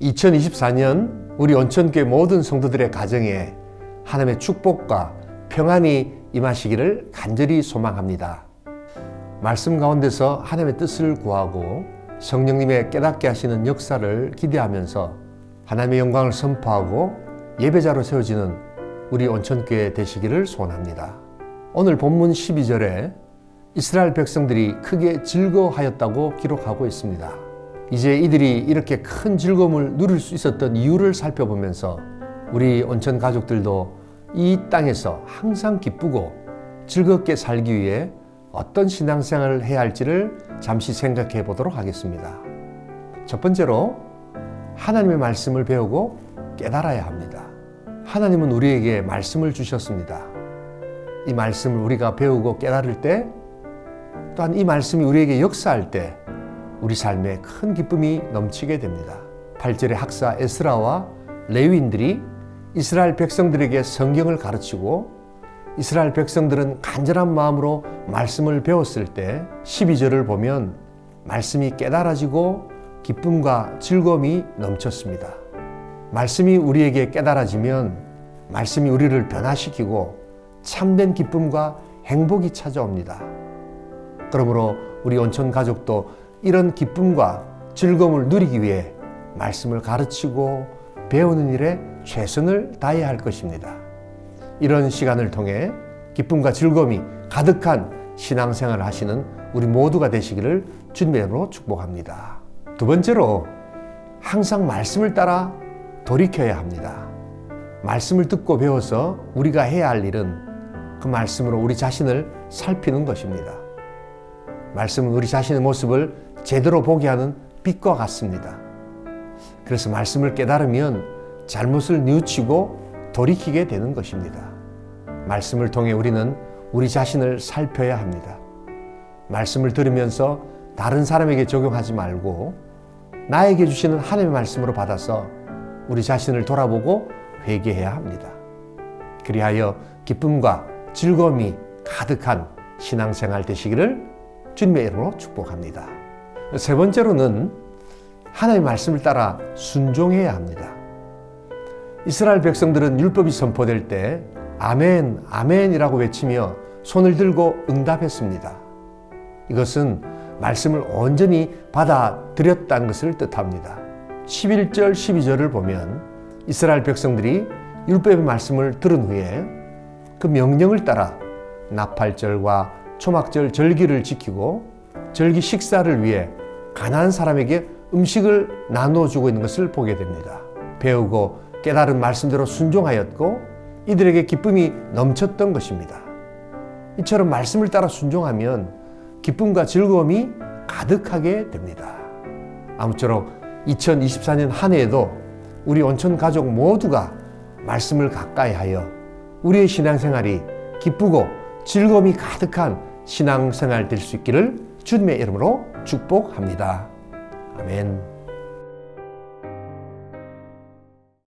2024년 우리 온천교회 모든 성도들의 가정에 하나님의 축복과 평안이 임하시기를 간절히 소망합니다. 말씀 가운데서 하나님의 뜻을 구하고 성령님의 깨닫게 하시는 역사를 기대하면서 하나님의 영광을 선포하고 예배자로 세워지는 우리 온천교회 되시기를 소원합니다. 오늘 본문 12절에 이스라엘 백성들이 크게 즐거워하였다고 기록하고 있습니다. 이제 이들이 이렇게 큰 즐거움을 누릴 수 있었던 이유를 살펴보면서 우리 온천 가족들도 이 땅에서 항상 기쁘고 즐겁게 살기 위해 어떤 신앙생활을 해야 할지를 잠시 생각해 보도록 하겠습니다. 첫 번째로 하나님의 말씀을 배우고 깨달아야 합니다. 하나님은 우리에게 말씀을 주셨습니다. 이 말씀을 우리가 배우고 깨달을 때 또한 이 말씀이 우리에게 역사할 때 우리 삶에 큰 기쁨이 넘치게 됩니다. 8절의 학사 에스라와 레위인들이 이스라엘 백성들에게 성경을 가르치고 이스라엘 백성들은 간절한 마음으로 말씀을 배웠을 때 12절을 보면 말씀이 깨달아지고 기쁨과 즐거움이 넘쳤습니다. 말씀이 우리에게 깨달아지면 말씀이 우리를 변화시키고 참된 기쁨과 행복이 찾아옵니다. 그러므로 우리 온천 가족도 이런 기쁨과 즐거움을 누리기 위해 말씀을 가르치고 배우는 일에 최선을 다해야 할 것입니다. 이런 시간을 통해 기쁨과 즐거움이 가득한 신앙생활을 하시는 우리 모두가 되시기를 주님으로 축복합니다. 두 번째로 항상 말씀을 따라 돌이켜야 합니다. 말씀을 듣고 배워서 우리가 해야 할 일은 그 말씀으로 우리 자신을 살피는 것입니다. 말씀은 우리 자신의 모습을 제대로 보게 하는 빛과 같습니다. 그래서 말씀을 깨달으면 잘못을 뉘우치고 돌이키게 되는 것입니다. 말씀을 통해 우리는 우리 자신을 살펴야 합니다. 말씀을 들으면서 다른 사람에게 적용하지 말고 나에게 주시는 하나님의 말씀으로 받아서 우리 자신을 돌아보고 회개해야 합니다. 그리하여 기쁨과 즐거움이 가득한 신앙생활 되시기를 주님의 이름으로 축복합니다. 세 번째로는 하나님의 말씀을 따라 순종해야 합니다. 이스라엘 백성들은 율법이 선포될 때 아멘, 아멘이라고 외치며 손을 들고 응답했습니다. 이것은 말씀을 온전히 받아들였다는 것을 뜻합니다. 11절, 12절을 보면 이스라엘 백성들이 율법의 말씀을 들은 후에 그 명령을 따라 나팔절과 초막절 절기를 지키고 절기 식사를 위해 가난한 사람에게 음식을 나누어주고 있는 것을 보게 됩니다. 배우고 깨달은 말씀대로 순종하였고 이들에게 기쁨이 넘쳤던 것입니다. 이처럼 말씀을 따라 순종하면 기쁨과 즐거움이 가득하게 됩니다. 아무쪼록 2024년 한 해에도 우리 온천 가족 모두가 말씀을 가까이 하여 우리의 신앙생활이 기쁘고 즐거움이 가득한 신앙생활 될 수 있기를 주님의 이름으로 축복합니다. 아멘.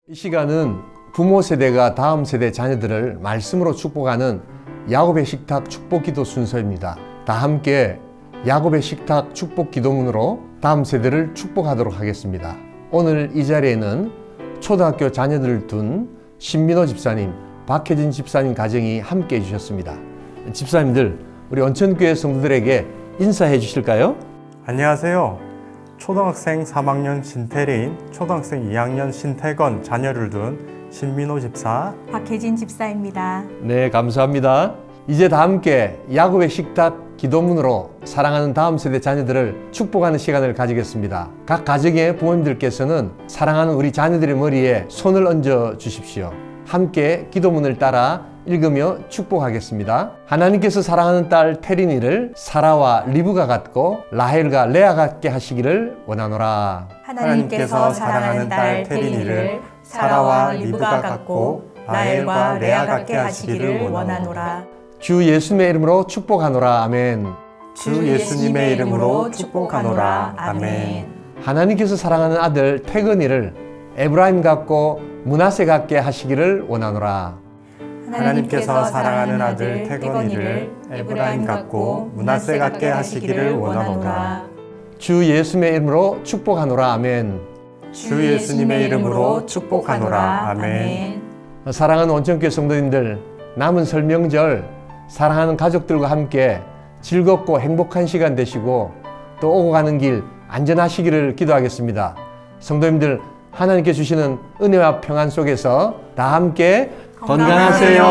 이 시간은 부모 세대가 다음 세대 자녀들을 말씀으로 축복하는 야곱의 식탁 축복 기도 순서입니다. 다 함께 야곱의 식탁 축복 기도문으로 다음 세대를 축복하도록 하겠습니다. 오늘 이 자리에는 초등학교 자녀들을 둔 신민호 집사님, 박혜진 집사님 가정이 함께 해주셨습니다. 집사님들, 우리 온천교회 성도들에게 인사해 주실까요? 안녕하세요. 초등학생 3학년 신태린, 초등학생 2학년 신태건 자녀를 둔 신민호 집사. 박혜진 집사입니다. 네, 감사합니다. 이제 다 함께 야곱의 식탁 기도문으로 사랑하는 다음 세대 자녀들을 축복하는 시간을 가지겠습니다. 각 가정의 부모님들께서는 사랑하는 우리 자녀들의 머리에 손을 얹어 주십시오. 함께 기도문을 따라 읽으며 축복하겠습니다. 하나님께서 사랑하는 딸 테리니를 사라와 리브가 같고 라헬과 레아 같게 하시기를 원하노라. 하나님께서 사랑하는 딸 테리니를 사라와 리브가 같고 라헬과 레아 같게 하시기를 원하노라. 주 예수님의 이름으로 축복하노라. 아멘. 주 예수님의 이름으로 축복하노라. 아멘. 하나님께서 사랑하는 아들 태근이를 에브라임 같고 문하세 같게 하시기를 원하노라. 하나님께서 사랑하는 아들 태건이를 에브라임 같고 문하세 같게 하시기를 원하노라. 주 예수님의 이름으로 축복하노라. 아멘. 주 예수님의 이름으로 축복하노라. 아멘. 사랑하는 온천교회 성도님들 남은 설명절 사랑하는 가족들과 함께 즐겁고 행복한 시간 되시고 또 오고 가는 길 안전하시기를 기도하겠습니다. 성도님들 하나님께 주시는 은혜와 평안 속에서 다 함께 건강하세요.